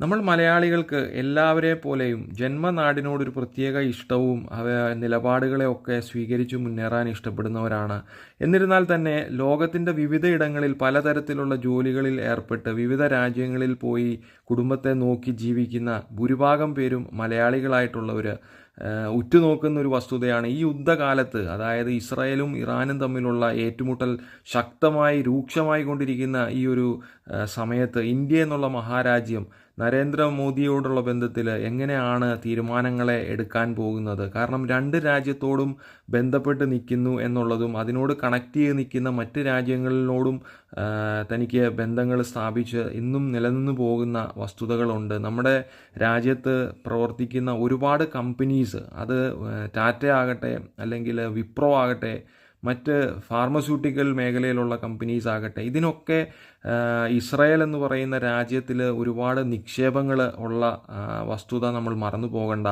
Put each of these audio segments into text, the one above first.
നമ്മൾ മലയാളികൾക്ക് എല്ലാവരെ പോലെയും ജന്മനാടിനോടൊരു പ്രത്യേക ഇഷ്ടവും അവ നിലപാടുകളെയൊക്കെ സ്വീകരിച്ചു മുന്നേറാൻ ഇഷ്ടപ്പെടുന്നവരാണ്. എന്നിരുന്നാൽ തന്നെ ലോകത്തിന്റെ വിവിധ ഇടങ്ങളിൽ പലതരത്തിലുള്ള ജോലികളിൽ ഏർപ്പെട്ട് വിവിധ രാജ്യങ്ങളിൽ പോയി കുടുംബത്തെ നോക്കി ജീവിക്കുന്ന ഭൂരിഭാഗം പേരും മലയാളികളായിട്ടുള്ളവർ ഉറ്റുനോക്കുന്ന ഒരു വസ്തുതയാണ് ഈ യുദ്ധകാലത്ത് അതായത് ഇസ്രായേലും ഇറാനും തമ്മിലുള്ള ഏറ്റുമുട്ടൽ ശക്തമായി രൂക്ഷമായി കൊണ്ടിരിക്കുന്ന ഈ ഒരു സമയത്ത് ഇന്ത്യ എന്നുള്ള മഹാരാജ്യം നരേന്ദ്രമോദിയോടുള്ള ബന്ധത്തിൽ എങ്ങനെയാണ് തീരുമാനങ്ങളെ എടുക്കാൻ പോകുന്നത്? കാരണം രണ്ട് രാജ്യത്തോടും ബന്ധപ്പെട്ട് നിൽക്കുന്നു എന്നുള്ളതും അതിനോട് കണക്ട് ചെയ്ത് നിൽക്കുന്ന മറ്റ് രാജ്യങ്ങളിലോടും തനിക്ക് ബന്ധങ്ങൾ സ്ഥാപിച്ച് ഇന്നും നിലനിന്ന് പോകുന്ന വസ്തുതകളുണ്ട്. നമ്മുടെ രാജ്യത്ത് പ്രവർത്തിക്കുന്ന ഒരുപാട് കമ്പനീസ് അത് ടാറ്റ ആകട്ടെ അല്ലെങ്കിൽ വിപ്രോ ആകട്ടെ മറ്റ് ഫാർമസ്യൂട്ടിക്കൽ മേഖലയിലുള്ള കമ്പനീസ് ആകട്ടെ ഇതിനൊക്കെ ഇസ്രായേൽ എന്ന് പറയുന്ന രാജ്യത്തിൽ ഒരുപാട് നിക്ഷേപങ്ങൾ ഉള്ള വസ്തുത നമ്മൾ മറന്നു പോകണ്ട.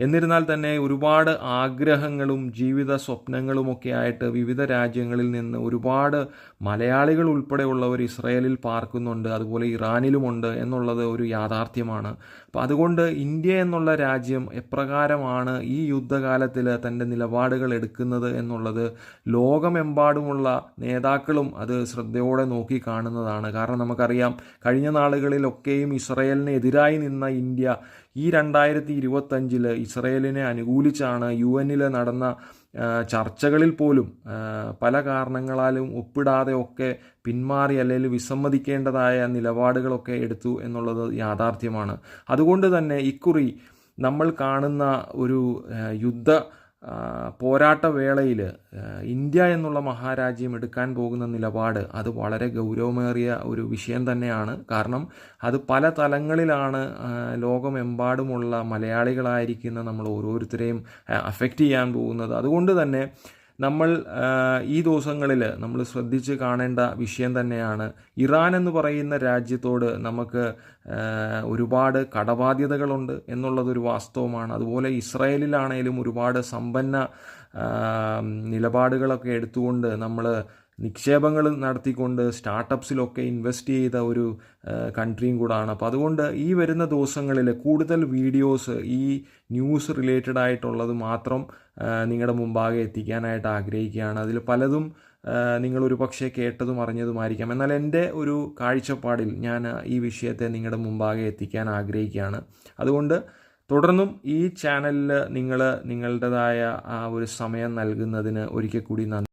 എന്നിരുന്നാൽ തന്നെ ഒരുപാട് ആഗ്രഹങ്ങളും ജീവിത സ്വപ്നങ്ങളുമൊക്കെ ആയിട്ട് വിവിധ രാജ്യങ്ങളിൽ നിന്ന് ഒരുപാട് മലയാളികൾ ഉൾപ്പെടെയുള്ളവർ ഇസ്രായേലിൽ പാർക്കുന്നുണ്ട് അതുപോലെ ഇറാനിലുമുണ്ട് എന്നുള്ളത് ഒരു യാഥാർത്ഥ്യമാണ്. അപ്പോൾ അതുകൊണ്ട് ഇന്ത്യ എന്നുള്ള രാജ്യം എപ്രകാരമാണ് ഈ യുദ്ധകാലത്തിൽ തന്റെ നിലപാടുകൾ എടുക്കുന്നത് എന്നുള്ളത് ലോകമെമ്പാടുമുള്ള നേതാക്കളും അത് ശ്രദ്ധയോടെ നോക്കി കാണുന്നതാണ്. എന്നുള്ളതാണ് കാരണം നമുക്കറിയാം കഴിഞ്ഞ നാളുകളിലൊക്കെയും ഇസ്രയേലിന് എതിരായി നിന്ന ഇന്ത്യ ഈ രണ്ടായിരത്തി ഇരുപത്തഞ്ചിൽ ഇസ്രയേലിനെ അനുകൂലിച്ചാണ് യു എന്നിൽ നടന്ന ചർച്ചകളിൽ പോലും പല കാരണങ്ങളാലും ഒപ്പിടാതെ ഒക്കെ പിന്മാറി അല്ലെങ്കിൽ വിസമ്മതിക്കേണ്ടതായ നിലപാടുകളൊക്കെ എടുത്തു എന്നുള്ളത് യാഥാർത്ഥ്യമാണ്. അതുകൊണ്ട് തന്നെ ഇക്കുറി നമ്മൾ കാണുന്ന ഒരു യുദ്ധ പോരാട്ട വേളയിൽ ഇന്ത്യ എന്നുള്ള മഹാരാജ്യം എടുക്കാൻ പോകുന്ന നിലപാട് അത് വളരെ ഗൗരവമേറിയ ഒരു വിഷയം തന്നെയാണ്. കാരണം അത് പല തലങ്ങളിലാണ് ലോകമെമ്പാടുമുള്ള മലയാളികളായിരിക്കുന്ന നമ്മൾ ഓരോരുത്തരെയും അഫക്റ്റ് ചെയ്യാൻ പോകുന്നത്. അതുകൊണ്ട് തന്നെ നമ്മൾ ഈ ദിവസങ്ങളിൽ നമ്മൾ ശ്രദ്ധിച്ച് കാണേണ്ട വിഷയം തന്നെയാണ് ഇറാൻ എന്ന് പറയുന്ന രാജ്യത്തോട് നമുക്ക് ഒരുപാട് കടബാധ്യതകളുണ്ട് എന്നുള്ളതൊരു വാസ്തവമാണ്. അതുപോലെ ഇസ്രായേലിലാണേലും ഒരുപാട് സമ്പന്ന നിലപാടുകളൊക്കെ എടുത്തുകൊണ്ട് നമ്മൾ നിക്ഷേപങ്ങൾ നടത്തിക്കൊണ്ട് സ്റ്റാർട്ടപ്സിലൊക്കെ ഇൻവെസ്റ്റ് ചെയ്ത ഒരു കൺട്രിയും കൂടാണ്. അപ്പോൾ അതുകൊണ്ട് ഈ വരുന്ന ദിവസങ്ങളിൽ കൂടുതൽ വീഡിയോസ് ഈ ന്യൂസ് റിലേറ്റഡ് ആയിട്ടുള്ളത് മാത്രം നിങ്ങളുടെ മുമ്പാകെ എത്തിക്കാനായിട്ട് ആഗ്രഹിക്കുകയാണ്. അതിൽ പലതും നിങ്ങൾ പക്ഷേ കേട്ടതും അറിഞ്ഞതുമായിരിക്കാം. എന്നാൽ എന്റെ ഒരു കാഴ്ചപ്പാടിൽ ഞാൻ ഈ വിഷയത്തെ നിങ്ങളുടെ മുമ്പാകെ എത്തിക്കാൻ ആഗ്രഹിക്കുകയാണ്. അതുകൊണ്ട് തുടർന്നും ഈ ചാനലിൽ നിങ്ങൾ നിങ്ങളുടേതായ ആ ഒരു സമയം നൽകുന്നതിന് ഒരിക്കൽ കൂടി നന്ദി.